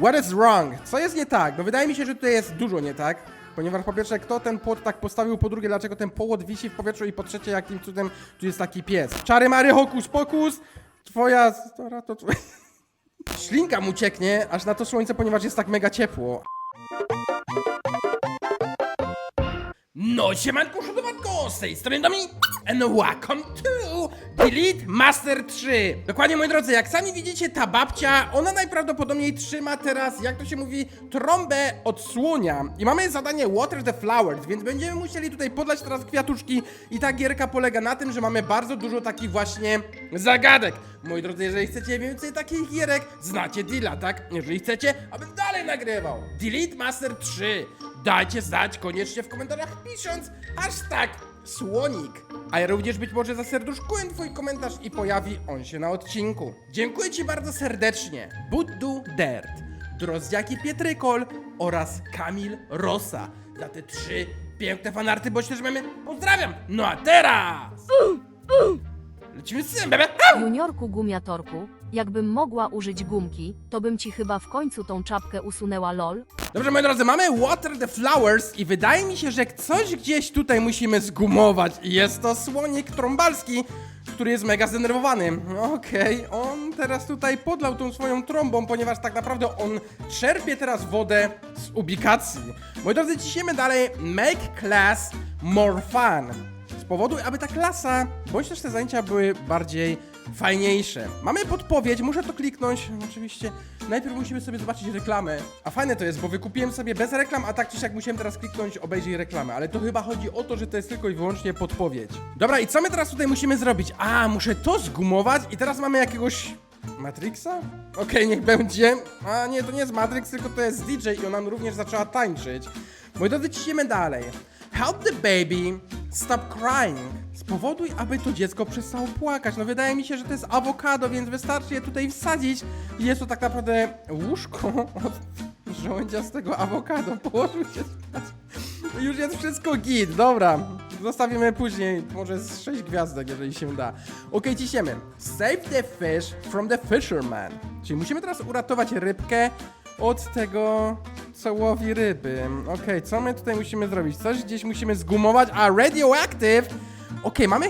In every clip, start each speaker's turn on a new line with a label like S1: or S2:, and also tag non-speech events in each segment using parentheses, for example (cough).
S1: What is wrong? Co jest nie tak? No wydaje mi się, że tutaj jest dużo nie tak. Ponieważ po pierwsze, kto ten płot tak postawił, po drugie, dlaczego ten płot wisi w powietrzu i po trzecie, jakim cudem tu jest taki pies. Czary Mary, hokus pokus, twoja stara to... twoja- (laughs) Ślinka mu cieknie, aż na to słońce, ponieważ jest tak mega ciepło. No, siemanko, szudowanko, z tej strony Dominik and welcome to Delete Master 3 Dokładnie, moi drodzy, jak sami widzicie, ta babcia, ona najprawdopodobniej trzyma teraz, jak to się mówi, trąbę od słonia I mamy zadanie Water the Flowers, więc będziemy musieli tutaj podlać teraz kwiatuszki I ta gierka polega na tym, że mamy bardzo dużo takich właśnie zagadek. Moi drodzy, jeżeli chcecie więcej takich gierek, znacie deala, tak? Jeżeli chcecie, abym dalej nagrywał. Delete Master 3 Dajcie znać koniecznie w komentarzach pisząc hashtag słonik. A również być może zaserduszkuję twój komentarz i pojawi on się na odcinku. Dziękuję ci bardzo serdecznie. Buddu Dert, Drozdziaki Pietrykol oraz Kamil Rosa za te trzy piękne fanarty, bo też mamy. Pozdrawiam! No a teraz!
S2: Juniorku gumiatorku, jakbym mogła użyć gumki, to bym ci chyba w końcu tą czapkę usunęła lol.
S1: Dobrze, moi drodzy, mamy Water the Flowers i wydaje mi się, że coś gdzieś tutaj musimy zgumować i jest to słonik trąbalski, który jest mega zdenerwowany. Okej, on teraz tutaj podlał tą swoją trąbą, ponieważ tak naprawdę on czerpie teraz wodę z ubikacji. Moi drodzy, ciśniemy dalej Make Class More Fun. Spowoduj, aby ta klasa, bądź też te zajęcia były bardziej fajniejsze. Mamy podpowiedź, muszę to kliknąć. Oczywiście najpierw musimy sobie zobaczyć reklamę. A fajne to jest, bo wykupiłem sobie bez reklam, a tak czy siak musiałem teraz kliknąć obejrzyj reklamę. Ale to chyba chodzi o to, że to jest tylko i wyłącznie podpowiedź. Dobra, i co my teraz tutaj musimy zrobić? A, muszę to zgumować i teraz mamy jakiegoś... Matrixa? Okej, niech będzie. A nie, to nie jest Matrix, tylko to jest DJ i ona również zaczęła tańczyć. Moi drodzy, ciśniemy dalej. Help the baby stop crying. Spowoduj, aby to dziecko przestało płakać. No wydaje mi się, że to jest awokado, więc wystarczy je tutaj wsadzić jest to tak naprawdę łóżko (laughs) od żołędzia z tego awokado. Położył się spać. Już jest wszystko git, dobra. Zostawimy później, może z 6 gwiazdek, jeżeli się da. Okej, ciśniemy. Save the fish from the fisherman. Czyli musimy teraz uratować rybkę od tego, co łowi ryby. Okej, co my tutaj musimy zrobić? Coś gdzieś musimy zgumować, a radioactive... Okej, mamy...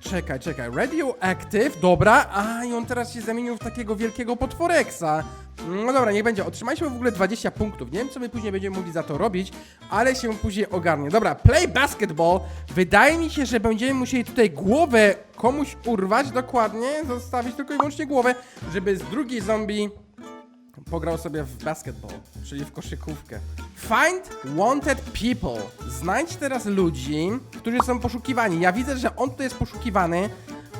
S1: Czekaj, czekaj, radioactive, dobra, a i on teraz się zamienił w takiego wielkiego potworeksa. No dobra, niech będzie, otrzymaliśmy w ogóle 20 punktów, nie wiem co my później będziemy mogli za to robić, ale się później ogarnie. Dobra, play basketball, wydaje mi się, że będziemy musieli tutaj głowę komuś urwać, dokładnie, zostawić tylko i wyłącznie głowę, żeby z drugiej zombie pograł sobie w basketball, czyli w koszykówkę. Find wanted people. Znajdź teraz ludzi, którzy są poszukiwani. Ja widzę, że on tutaj jest poszukiwany,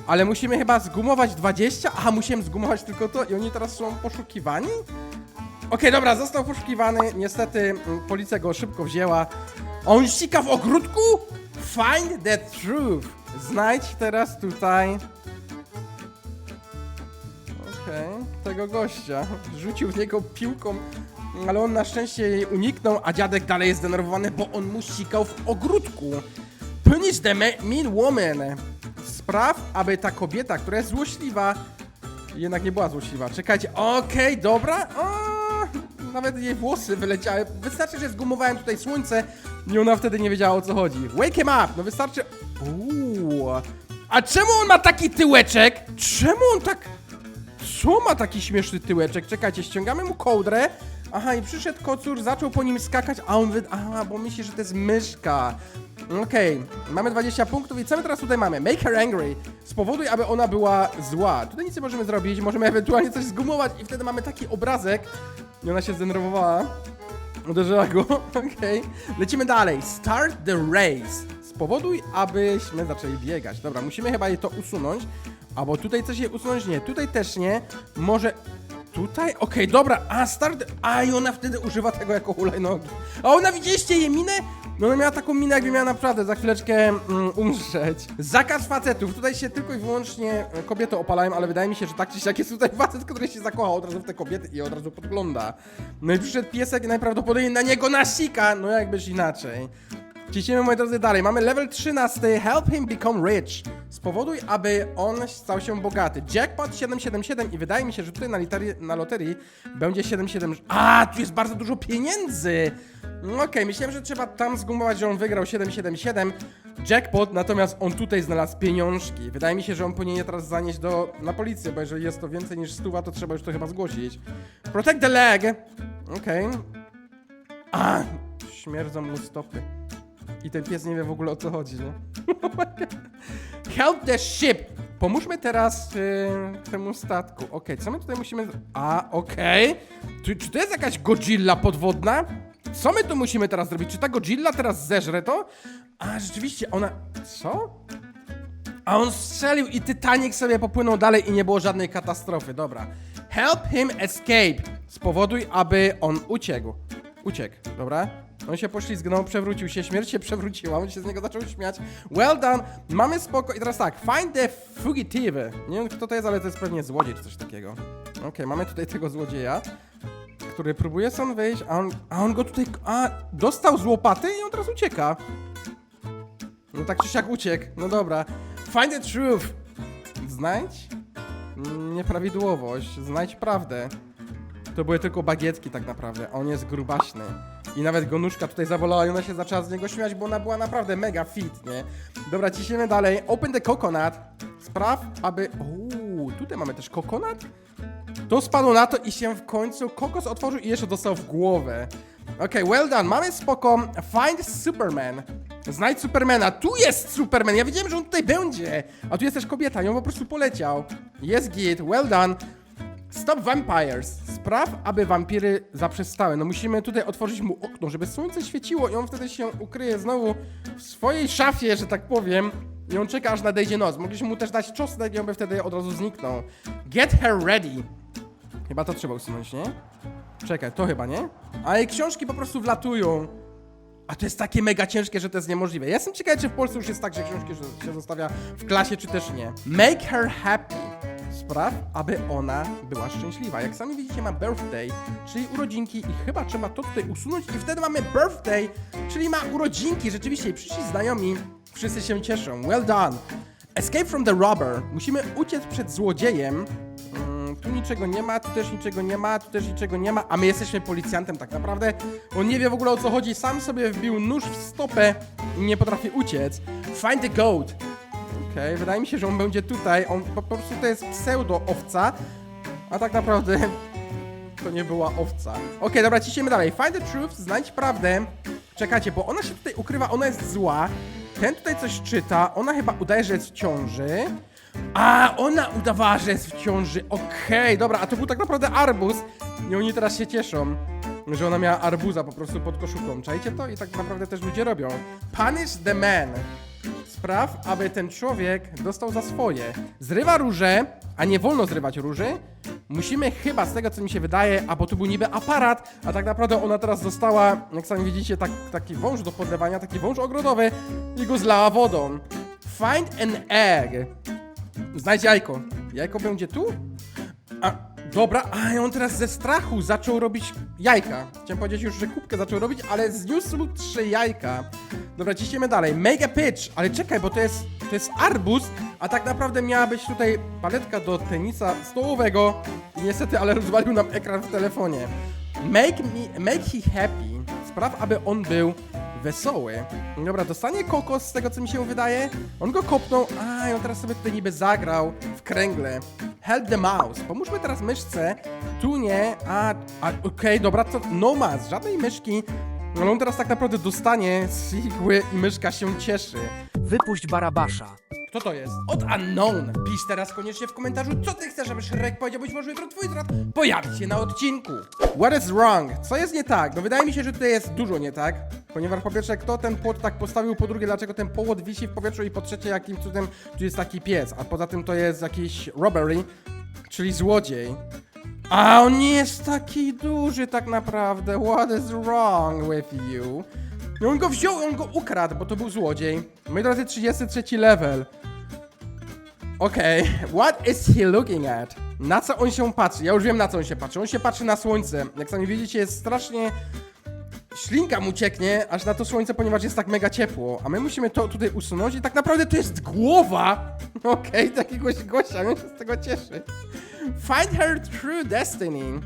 S1: ale musimy chyba zgumować 20. Aha, musiałem zgumować tylko to i oni teraz są poszukiwani? Okej, dobra, został poszukiwany. Niestety mm, policja go szybko wzięła. On ścika w ogródku? Find the truth. Znajdź teraz tutaj Tego gościa. Rzucił w niego piłką, ale on na szczęście jej uniknął, a dziadek dalej jest zdenerwowany, bo on mu ścikał w ogródku. Punish the mean woman. Spraw, aby ta kobieta, która jest złośliwa, jednak nie była złośliwa. Czekajcie, okej, dobra. O, nawet jej włosy wyleciały. Wystarczy, że zgumowałem tutaj słońce i ona wtedy nie wiedziała o co chodzi. Wake him up! No wystarczy... Uuu. A czemu on ma taki tyłeczek? Czemu on tak... Co ma taki śmieszny tyłeczek? Czekajcie, ściągamy mu kołdrę. Aha, i przyszedł kocur, zaczął po nim skakać, a on wy... Aha, bo myśli, że to jest myszka. Okej, mamy 20 punktów i co my teraz tutaj mamy? Make her angry. Spowoduj, aby ona była zła. Tutaj nic nie możemy zrobić, możemy ewentualnie coś zgumować i wtedy mamy taki obrazek. I ona się zdenerwowała. Uderzyła go, (laughs) okej. Lecimy dalej. Start the race. Spowoduj, abyśmy zaczęli biegać. Dobra, musimy chyba je to usunąć. Albo tutaj coś je usunąć? Nie, tutaj też nie. Może tutaj? Okej, dobra. A, start... A, i ona wtedy używa tego jako hulajnogi. A ona, widzieliście jej minę? No ona miała taką minę, jakby miała naprawdę za chwileczkę mm, umrzeć. Zakaz facetów. Tutaj się tylko i wyłącznie e, kobiety opalają, ale wydaje mi się, że tak czy siak jest tutaj facet, który się zakochał od razu w te kobiety i od razu podgląda. No i przyszedł piesek i najprawdopodobniej na niego nasika. No jakbyś inaczej. Ciśniemy, moi drodzy, dalej. Mamy level 13. Help him become rich. Spowoduj, aby on stał się bogaty. Jackpot 777 i wydaje mi się, że tutaj na, literii, na loterii będzie 77. A, tu jest bardzo dużo pieniędzy. No Okej, myślałem, że trzeba tam zgumować, że on wygrał 777. Jackpot, natomiast on tutaj znalazł pieniążki. Wydaje mi się, że on powinien je teraz zanieść do, na policję, bo jeżeli jest to więcej niż stuwa, to trzeba już to chyba zgłosić. Protect the leg. Okej. A, śmierdzą mu stopy. I ten pies nie wie w ogóle o co chodzi, nie? (laughs) Help the ship! Pomóżmy teraz y, temu statku. Okej, co my tutaj musimy... A, okej. Czy, czy to jest jakaś Godzilla podwodna? Co my tu musimy teraz zrobić? Czy ta Godzilla teraz zeżre to? A, rzeczywiście, ona... Co? A on strzelił i Titanic sobie popłynął dalej i nie było żadnej katastrofy. Dobra. Help him escape. Spowoduj, aby on uciekł. Uciekł, dobra? On się poślizgnął, przewrócił się, śmierć się przewróciła, on się z niego zaczął śmiać. Well done, mamy spoko... I teraz tak, find the fugitive. Nie wiem kto to jest, ale to jest pewnie złodziej czy coś takiego. Okej, mamy tutaj tego złodzieja, który próbuje stąd wyjść, a on, a on go tutaj... A, dostał z łopaty i on teraz ucieka. No tak czy siak uciekł. No dobra. Find the truth. Znajdź nieprawidłowość. Znajdź prawdę. To były tylko bagietki tak naprawdę. On jest grubaśny. I nawet go nóżka tutaj zawolała i ona się zaczęła z niego śmiać, bo ona była naprawdę mega fit, nie? Dobra, ciśniemy dalej. Open the coconut. Spraw, aby... Uuu, tutaj mamy też coconut? To spadło na to i się w końcu kokos otworzył i jeszcze dostał w głowę. Okej, well done, mamy spoko. Find Superman. Znajdź Supermana. Tu jest Superman. Ja wiedziałem, że on tutaj będzie. A tu jest też kobieta on po prostu poleciał. Jest git, well done. Stop Vampires. Spraw, aby wampiry zaprzestały. No musimy tutaj otworzyć mu okno, żeby słońce świeciło i on wtedy się ukryje znowu w swojej szafie, że tak powiem. I on czeka aż nadejdzie noc. Mogliśmy mu też dać czosnek i on by wtedy od razu zniknął. Get her ready. Chyba to trzeba usunąć, nie? Czekaj, to chyba nie? A i książki po prostu wlatują. A to jest takie mega ciężkie, że to jest niemożliwe. Ja jestem ciekawy, czy w Polsce już jest tak, że książki się zostawia w klasie, czy też nie. Make her happy. Spraw, aby ona była szczęśliwa. Jak sami widzicie, ma birthday, czyli urodzinki i chyba trzeba to tutaj usunąć i wtedy mamy birthday, czyli ma urodzinki. Rzeczywiście, przyszli znajomi, wszyscy się cieszą. Well done. Escape from the robber. Musimy uciec przed złodziejem. Mm, tu niczego nie ma, tu też niczego nie ma, tu też niczego nie ma, a my jesteśmy policjantem tak naprawdę. On nie wie w ogóle o co chodzi, sam sobie wbił nóż w stopę i nie potrafi uciec. Find the goat. Okej, wydaje mi się, że on będzie tutaj. On po prostu to jest pseudo-owca, a tak naprawdę (laughs) to nie była owca. Okej, dobra, ciśniemy dalej. Find the truth, znajdź prawdę. Czekajcie, bo ona się tutaj ukrywa, ona jest zła. Ten tutaj coś czyta, ona chyba udaje, że jest w ciąży. A, ona udawała, że jest w ciąży. Okej, dobra, a to był tak naprawdę arbuz. I oni teraz się cieszą, że ona miała arbuza po prostu pod koszulką. Czajcie to? I tak naprawdę też ludzie robią. Punish the man. Spraw, aby ten człowiek dostał za swoje. Zrywa róże, a nie wolno zrywać róży. Musimy chyba, z tego co mi się wydaje, a bo tu był niby aparat, a tak naprawdę ona teraz dostała, jak sami widzicie, tak, taki wąż do podlewania, taki wąż ogrodowy i go zlała wodą. Find an egg. Znajdź jajko. Jajko będzie tu? A, dobra, a on teraz ze strachu zaczął robić jajka. Chciałem powiedzieć już, że kubkę zaczął robić, ale zniósł trzy jajka. Dobra, ciśniemy dalej. Make a pitch, ale czekaj, bo to jest, to jest arbuz, a tak naprawdę miała być tutaj paletka do tenisa stołowego i niestety, ale rozwalił nam ekran w telefonie. Make me, make he happy. Spraw, aby on był wesoły. Dobra, dostanie kokos z tego, co mi się wydaje. On go kopnął, a i on teraz sobie tutaj niby zagrał w kręgle. Help the mouse. Pomóżmy teraz myszce. Tu nie, a, a okej, dobra, to no mas, żadnej myszki. Ale on teraz tak naprawdę dostanie z igły i myszka się cieszy.
S3: Wypuść Barabasza.
S1: Kto to jest? Od Unknown. Pisz teraz koniecznie w komentarzu, co ty chcesz, żeby Shrek powiedział, być może jutro twój brat pojawi się na odcinku. What is wrong? Co jest nie tak? No wydaje mi się, że tutaj jest dużo nie tak, ponieważ po pierwsze, kto ten płot tak postawił, po drugie, dlaczego ten płot wisi w powietrzu i po trzecie, jakim cudem tu jest taki pies, a poza tym to jest jakiś robbery, czyli złodziej. A on nie jest taki duży tak naprawdę. What is wrong with you? I on go wziął, on go ukradł, bo to był złodziej. Moi drodzy, 33 level. Okej, (laughs) what is he looking at? Na co on się patrzy? Ja już wiem na co on się patrzy. On się patrzy na słońce. Jak sami widzicie, jest strasznie ślinka mu cieknie aż na to słońce, ponieważ jest tak mega ciepło. A my musimy to tutaj usunąć i tak naprawdę to jest głowa. (laughs) Okej, takiegoś gościa, on się z tego cieszy. Find her true destiny.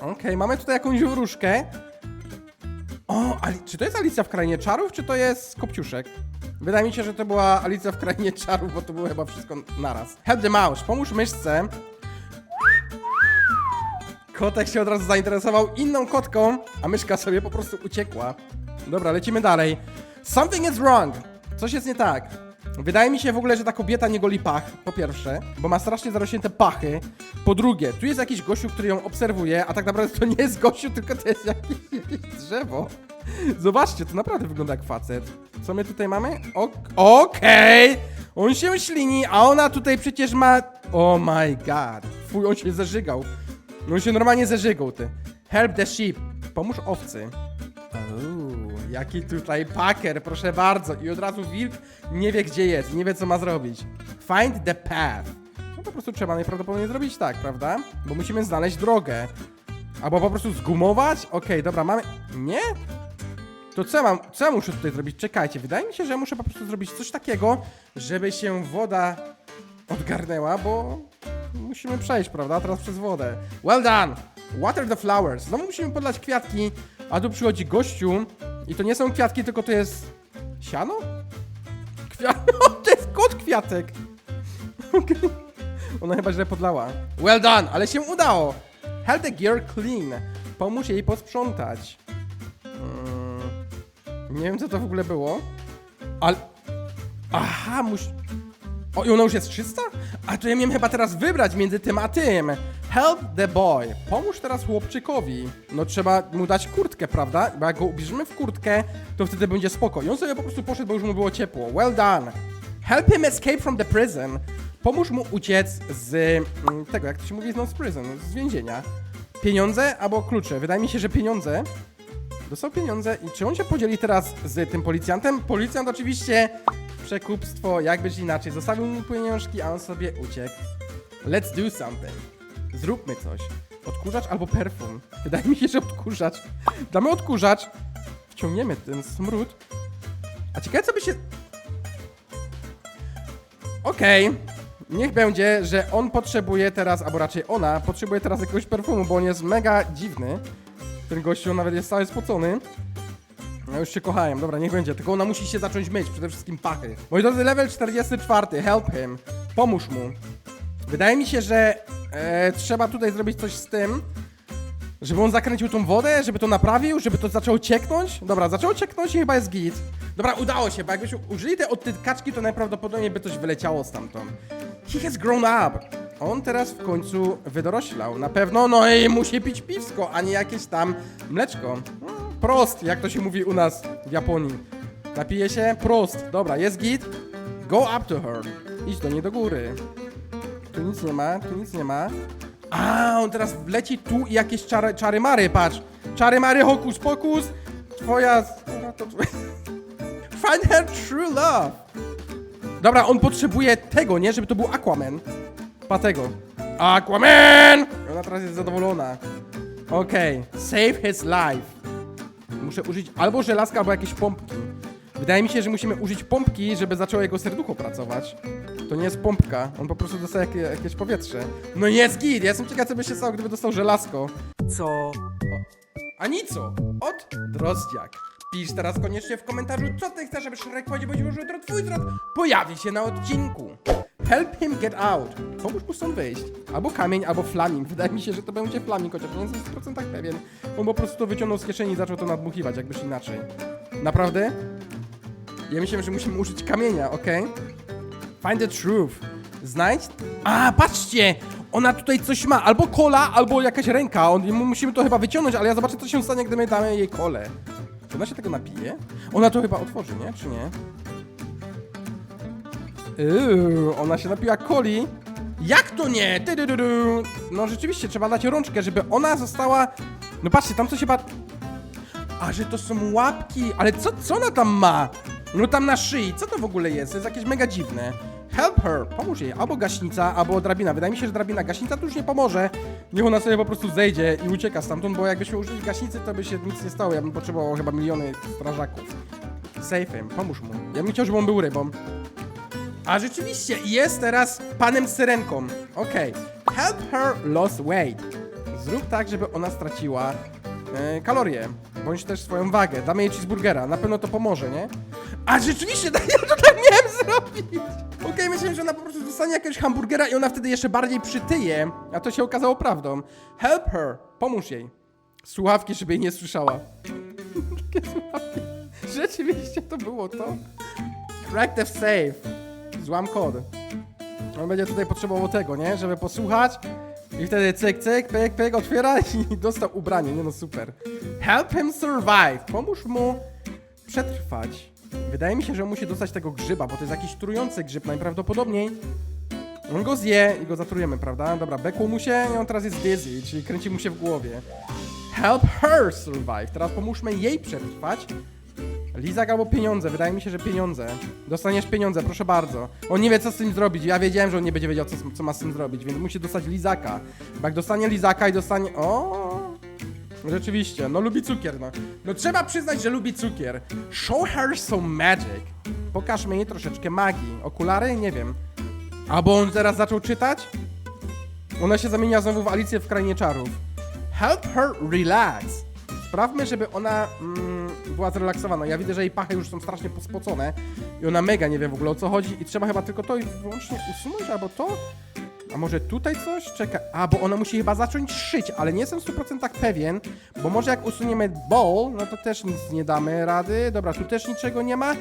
S1: Okej, mamy tutaj jakąś wróżkę. O, Ali czy to jest Alicja w Krainie Czarów, czy to jest Kopciuszek? Wydaje mi się, że to była Alicja w Krainie Czarów, bo to było chyba wszystko naraz. Help the mouse, pomóż myszce. Kotek się od razu zainteresował inną kotką, a myszka sobie po prostu uciekła. Dobra, lecimy dalej. Something is wrong. Coś jest nie tak. Wydaje mi się w ogóle, że ta kobieta nie goli pach, po pierwsze, bo ma strasznie zarośnięte pachy. Po drugie, tu jest jakiś gościu, który ją obserwuje, a tak naprawdę to nie jest gościu, tylko to jest jakieś, (laughs) drzewo. Zobaczcie, to naprawdę wygląda jak facet. Co my tutaj mamy? Ok- Okej! On się ślini, a ona tutaj przecież ma... Oh my god. Fuj, on się zażygał. No się normalnie zażygał, ty. Help the sheep. Pomóż owcy. Uuu, jaki tutaj paker, proszę bardzo. I od razu wilk nie wie, gdzie jest, nie wie, co ma zrobić. Find the path. No po prostu trzeba najprawdopodobniej zrobić tak, prawda? Bo musimy znaleźć drogę. Albo po prostu zgumować? Okej, dobra, mamy... Nie? To co ja mam, co ja muszę tutaj zrobić? Czekajcie, wydaje mi się, że ja muszę po prostu zrobić coś takiego, żeby się woda odgarnęła, bo musimy przejść, prawda? Teraz przez wodę. Well done! Water the flowers. Znowu musimy podlać kwiatki, a tu przychodzi gościu i to nie są kwiatki, tylko to jest... Siano? Kwiat... (laughs) to jest kot kwiatek! (laughs) Ona chyba źle podlała. Well done, ale się udało! Help the girl clean. Pomóż jej posprzątać. Mm, nie wiem, co to w ogóle było. Ale... Aha, muś... O, i ona już jest czysta? A to ja miałem chyba teraz wybrać między tym a tym. Help the boy. Pomóż teraz chłopczykowi. No trzeba mu dać kurtkę, prawda? Bo jak go ubierzemy w kurtkę, to wtedy będzie spoko. I on sobie po prostu poszedł, bo już mu było ciepło. Well done. Help him escape from the prison. Pomóż mu uciec z mm, tego, jak to się mówi, no z prison, z więzienia. Pieniądze albo klucze. Wydaje mi się, że pieniądze. Dostał pieniądze i czy on się podzieli teraz z tym policjantem? Policjant oczywiście przekupstwo, jak być inaczej. Zostawił mu pieniążki, a on sobie uciekł. Let's do something. Zróbmy coś. Odkurzacz albo perfum. Wydaje mi się, że odkurzacz. Damy odkurzacz. Wciągniemy ten smród. A ciekawe co by się... Okej. Niech będzie, że on potrzebuje teraz, albo raczej ona, potrzebuje teraz jakiegoś perfumu, bo on jest mega dziwny. Ten gościu nawet jest cały spocony. Ja już się kochałem, dobra, niech będzie. Tylko ona musi się zacząć myć, przede wszystkim pachy. Moi drodzy, level 44, help him. Pomóż mu. Wydaje mi się, że e, trzeba tutaj zrobić coś z tym, żeby on zakręcił tą wodę, żeby to naprawił, żeby to zaczęło cieknąć. Dobra, zaczęło cieknąć i chyba jest git. Dobra, udało się, bo jakbyśmy użyli tej odtykaczki, to najprawdopodobniej by coś wyleciało stamtąd. He has grown up. On teraz w końcu wydoroślał. Na pewno, no i musi pić piwsko, a nie jakieś tam mleczko. Mm, Prost, jak to się mówi u nas w Japonii. Napije się? Prost. Dobra, jest git. Go up to her. Idź do niej do góry. Tu nic nie ma, tu nic nie ma. A, on teraz wleci tu i jakieś czary, czary mary, patrz. Czary mary, hokus pokus. Twoja... (laughs) Find her true love. Dobra, on potrzebuje tego, nie? Żeby to był Aquaman. Pa tego. Aquaman! I ona teraz jest zadowolona. Okej. Save his life. Muszę użyć albo żelazka, albo jakieś pompki. Wydaje mi się, że musimy użyć pompki, żeby zaczęło jego serducho pracować. To nie jest pompka, on po prostu dostaje jakie, jakieś powietrze. No jest git, ja jestem ciekaw, co by się stało, gdyby dostał żelazko.
S3: Co?
S1: A nico, od Drozdziak. Pisz teraz koniecznie w komentarzu, co ty chcesz, żeby Shrek powiedział, bo jutro twój zwrot pojawi się na odcinku. Help him get out. Pomóż mu stąd wyjść. Albo kamień, albo flaming. Wydaje mi się, że to będzie flaming, chociaż nie jestem w 100% pewien. On po prostu to wyciągnął z kieszeni i zaczął to nadmuchiwać, jakbyś inaczej. Naprawdę? Ja myślałem, że musimy użyć kamienia, ok? Find the truth. Znajdź. A, patrzcie! Ona tutaj coś ma. Albo kola, albo jakaś ręka. On, mu- musimy to chyba wyciągnąć, ale ja zobaczę, co się stanie, gdy my damy jej kolę. Czy ona się tego napije? Ona to chyba otworzy, nie? Czy nie? Yy, ona się napiła coli. Jak to nie? Tydydydu. No rzeczywiście, trzeba dać rączkę, żeby ona została... No patrzcie, tam co się ba... A, że to są łapki, ale co, co ona tam ma? No tam na szyi, co to w ogóle jest? To jest jakieś mega dziwne. Help her, pomóż jej, albo gaśnica, albo drabina. Wydaje mi się, że drabina, gaśnica tu już nie pomoże. Niech ona sobie po prostu zejdzie i ucieka stamtąd, bo jakbyśmy użyli gaśnicy, to by się nic nie stało. Ja bym potrzebował chyba miliony strażaków. Save him, pomóż mu. Ja bym chciał, żeby on był rybą. A rzeczywiście, jest teraz panem syrenką. Okej. Help her lose weight. Zrób tak, żeby ona straciła e, kalorie. Bądź też swoją wagę. Damy jej cheeseburgera. Na pewno to pomoże, nie? A rzeczywiście, (laughs) ja to tak miałem zrobić. Okej, myślałem, że ona po prostu dostanie jakiegoś hamburgera i ona wtedy jeszcze bardziej przytyje. A to się okazało prawdą. Help her. Pomóż jej. Słuchawki, żeby jej nie słyszała. (laughs) Takie słuchawki. Rzeczywiście to było to. Crack the. Złam kod. On będzie tutaj potrzebował tego, nie? Żeby posłuchać. I wtedy cyk, cyk, pyk, pyk, otwiera (laughs) i dostał ubranie. Nie no, super. Help him survive. Pomóż mu przetrwać. Wydaje mi się, że on musi dostać tego grzyba, bo to jest jakiś trujący grzyb najprawdopodobniej. On go zje i go zatrujemy, prawda? Dobra, bekło mu się i on teraz jest dizzy, czyli kręci mu się w głowie. Help her survive. Teraz pomóżmy jej przetrwać. Lizak albo pieniądze, wydaje mi się, że pieniądze. Dostaniesz pieniądze, proszę bardzo. On nie wie, co z tym zrobić. Ja wiedziałem, że on nie będzie wiedział, co, co ma z tym zrobić, więc musi dostać lizaka. Bo jak dostanie lizaka i dostanie. O! Rzeczywiście, no lubi cukier, no. No trzeba przyznać, że lubi cukier. Show her some magic. Pokażmy jej troszeczkę magii. Okulary? Nie wiem. Albo on teraz zaczął czytać? Ona się zamienia znowu w Alicję w Krainie Czarów. Help her relax. Sprawmy, żeby ona mm, była zrelaksowana. Ja widzę, że jej pachy już są strasznie pospocone i ona mega nie wie w ogóle o co chodzi i trzeba chyba tylko to i wyłącznie usunąć, albo to? A może tutaj coś? Czeka. A, bo ona musi chyba zacząć szyć, ale nie jestem w 100% pewien, bo może jak usuniemy ball, no to też nic nie damy rady. Dobra, tu też niczego nie ma.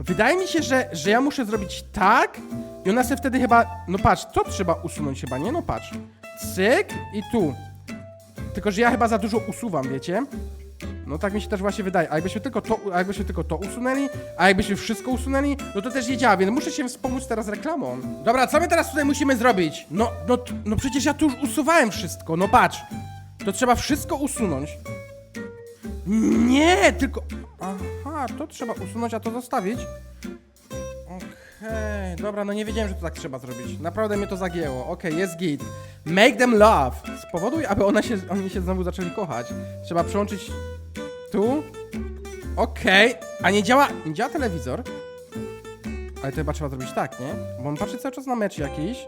S1: Wydaje mi się, że, że ja muszę zrobić tak i ona sobie wtedy chyba... No patrz, to trzeba usunąć chyba, nie? No patrz. Cyk i tu. Tylko, że ja chyba za dużo usuwam, wiecie? No tak mi się też właśnie wydaje. A jakbyśmy tylko to, a jakbyśmy tylko to usunęli, a jakbyśmy wszystko usunęli, no to też nie działa, więc muszę się wspomóc teraz reklamą. Dobra, co my teraz tutaj musimy zrobić? No, no, no przecież ja tu już usuwałem wszystko, no patrz. To trzeba wszystko usunąć. Nie, tylko... Aha, to trzeba usunąć, a to zostawić. Okej, dobra, no nie wiedziałem, że to tak trzeba zrobić. Naprawdę mnie to zagięło. Okej, jest git. Make them love. Spowoduj, aby one się, oni się znowu zaczęli kochać. Trzeba przełączyć tu. Okej, a nie działa, nie działa telewizor? Ale to chyba trzeba zrobić tak, nie? Bo on patrzy cały czas na mecz jakiś.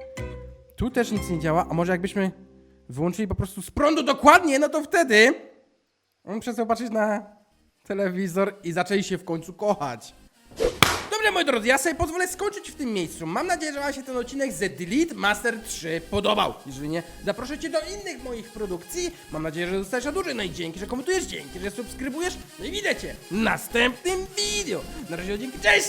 S1: Tu też nic nie działa, a może jakbyśmy wyłączyli po prostu z prądu dokładnie, no to wtedy on przestał patrzeć na telewizor i zaczęli się w końcu kochać. Dobrze, moi drodzy, ja sobie pozwolę skończyć w tym miejscu. Mam nadzieję, że Wam się ten odcinek z Delete Master 3 podobał. Jeżeli nie, zaproszę Cię do innych moich produkcji. Mam nadzieję, że dostajesz na dłużej. No i dzięki, że komentujesz, dzięki, że subskrybujesz. No i widzę Cię w następnym video. Na razie, dzięki, cześć!